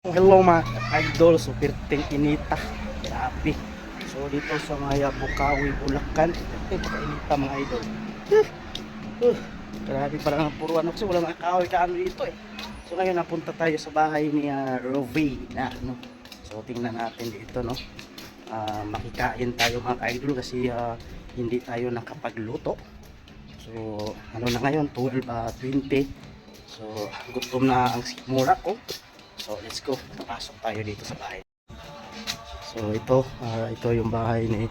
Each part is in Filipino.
Hello mga idol, super ting inita. Grabe. So dito sa mga Bukawi, Bulacan, eh inita mga idol. Uh, uh, grabe parang puro ano kasi wala kahoy ka ano dito eh. So ngayon napunta tayo sa bahay ni uh, na no. So tingnan natin dito no. Ah, makikain tayo mga idol kasi ah, hindi tayo nakapagluto. So ano na ngayon 12 ah, 20. So gutom na ang sikmura ko. So let's go. Pasok tayo dito sa bahay. So ito, ah, ito yung bahay ni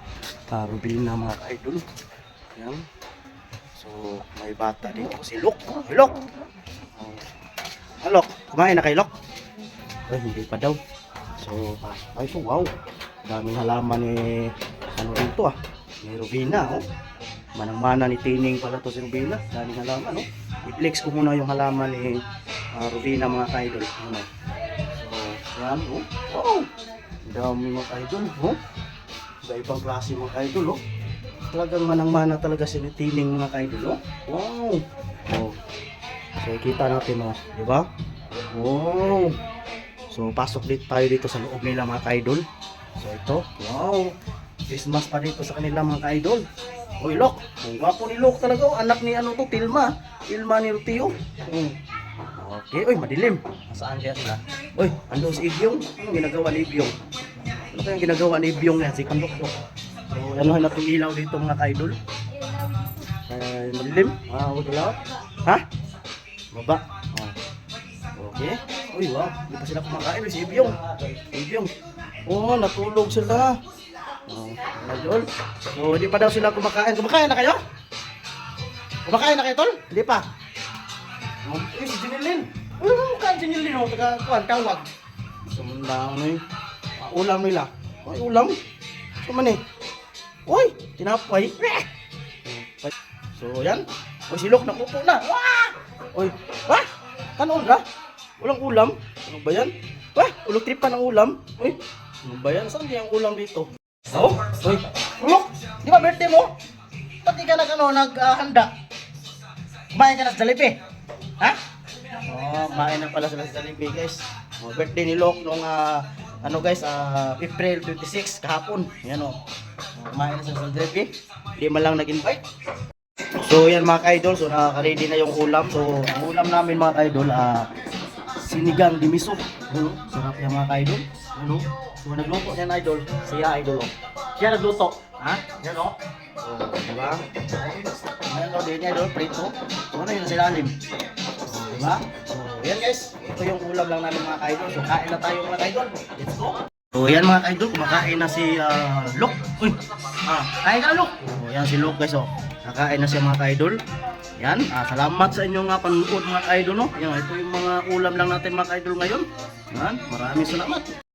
uh, Rubina mga idol. Yan. So may bata dito si Lok. Lok! Ah, Lok, kumain na kay Lok? Ay, hindi pa daw. So, pasok tayo. So, wow. Daming halaman ni ano dito ah. Ni Rubina, oh. Manang-mana ni Tining pala to si Rubina. Daming halaman, oh. I-flex ko muna yung halaman ni ah, Rubina mga idol. Ano? Yan, oh. Wow! Dami mga idol, oh. Iba-ibang klase mga idol, oh. Talagang manang-mana talaga si Tining mga idol, oh. Wow! Oh. So, kita natin, oh. Di ba? Wow! So, pasok dito tayo dito sa loob nila mga idol. So, ito. Wow! Christmas pa dito sa kanila mga idol. Uy, Lok! Ang gwapo ni Lok talaga, oh. Anak ni ano to, Tilma. Tilma ni Rutio. Hmm. Okay, uy, madilim. Saan kaya sila? Uy, ando si Ibyong. Ano ginagawa ni Ibyong? Ano kaya ginagawa ni Ibyong yan? Si Kandok to. So, ano natin ilaw dito mga ka-idol? Ay, madilim. Ah, uh, ilaw. Ha? Baba. Oh. Okay. Uy, wow. Hindi pa sila kumakain. Si Ibyong. Ibyong. Oh, natulog sila. Oh, idol. So, hindi pa daw sila kumakain. Kumakain na kayo? Kumakain na kayo, tol? Hindi pa. Eh, si Jinilin. Ano ka, Jinilin, oh, taga, kuhan, tawag. Sumanda, ano yun? Ah, ulam nila. Ay, ulam? Suman eh. Uy, tinapay. So, yan. Uy, si Lok, nakupo na. Wah! Uy, wah! Kanon ka? Walang ulam? Ano ba yan? Wah, ulog tripa ng ulam. Uy, ano ba yan? Saan ang ulam dito? Oh, uy, Lok! Di ba birthday mo? Pati ka nag, ano, naghanda. Kumain ka na sa Jollibee. Ha? Oh, kumain na pala sila sa Jollibee, guys. Oh, birthday ni Lok nung ah, ano guys, ah, April 26 kahapon. Yan oh. Oh, Kumain na sila sa Jollibee. Hindi man lang nag-invite. So yan mga ka-idol, so nakaka-ready na yung ulam. So ang ulam namin mga ka-idol, ah, sinigang di miso. Ano? Sarap yan mga ka-idol. Ano? So nagluto yan idol, siya idol. Oh. Siya nagluto. Ha? Yan oh. Oh, diba? Ayan o, din idol, prito. So ano yun sa ilalim? Oh, diba? So yan guys, ito yung ulam lang namin mga ka-idol. So kain na tayo mga ka-idol. Let's go! So yan mga ka-idol, kumakain na si ah, Lok. Uy! Ah, kain ka Lok! Oh, yan si Lok guys oh. Nakain na siya mga ka-idol. Yan, ah, salamat sa inyong uh, panonood mga ka-idol no. Yan, ito yung mga ulam lang natin mga ka-idol ngayon. Yan, maraming salamat.